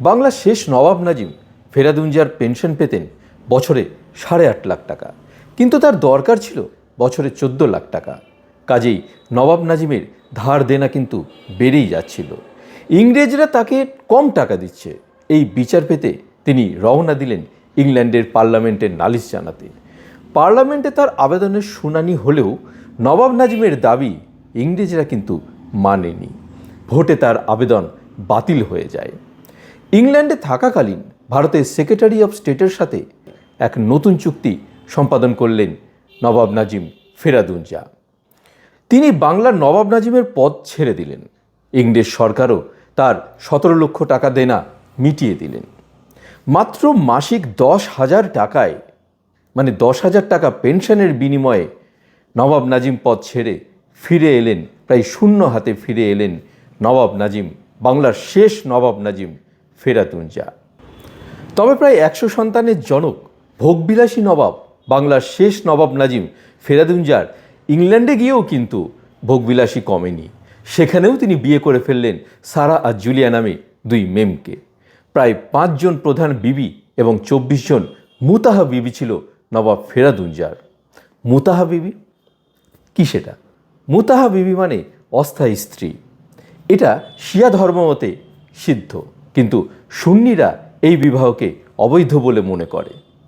বাংলার শেষ নবাব নাজিম ফেরাদুঞ্জার পেনশন পেতেন বছরে সাড়ে আট লাখ টাকা। কিন্তু তার দরকার ছিল বছরে চোদ্দ লাখ টাকা। কাজেই নবাব নাজিমের ধার দেনা কিন্তু বেড়েই যাচ্ছিল। ইংরেজরা তাকে কম টাকা দিচ্ছে। এই বিচার পেতে তিনি রওনা দিলেন ইংল্যান্ডের পার্লামেন্টের নালিশ জানাতে। পার্লামেন্টে তার আবেদনের শুনানি হলেও নবাব নাজিমের দাবি ইংরেজরা কিন্তু মানেনি। ভোটে তার আবেদন বাতিল হয়ে যায়। ইংল্যান্ডে থাকাকালীন ভারতের সেক্রেটারি অফ স্টেটের সাথে এক নতুন চুক্তি সম্পাদন করলেন নবাব নাজিম ফেরাদুঞ্জা তিনি বাংলার নবাব নাজিমের পদ ছেড়ে দিলেন। ইংরেজ সরকারও তার সতেরো লক্ষ টাকা দেনা মিটিয়ে দিলেন। মাত্র মাসিক দশ হাজার টাকায় মানে দশ হাজার টাকা পেনশনের বিনিময়ে নবাব নাজিম পদ ছেড়ে ফিরে এলেন, প্রায় শূন্য হাতে ফিরে এলেন নবাব নাজিম, বাংলার শেষ নবাব নাজিম ফেরাতুঞ্জা তবে প্রায় একশো সন্তানের জনক, ভোগবিলাসী নবাব, বাংলার শেষ নবাব নাজিম ফেরাদুঞ্জার ইংল্যান্ডে গিয়েও কিন্তু ভোগবিলাসী কমেনি। সেখানেও তিনি বিয়ে করে ফেললেন সারা আর জুলিয়া নামে দুই মেমকে। প্রায় পাঁচজন প্রধান বিবি এবং চব্বিশ জন মুতাহা বিবি ছিল নবাব ফেরাদুঞ্জার মুতাহা বিবি? কি সেটা? মুতাহা বিবি মানে অস্থায়ী স্ত্রী। এটা শিয়া ধর্মমতে সিদ্ধ। কিন্তু সুন্নিরা এই বিবাহকে অবৈধ বলে মনে করে।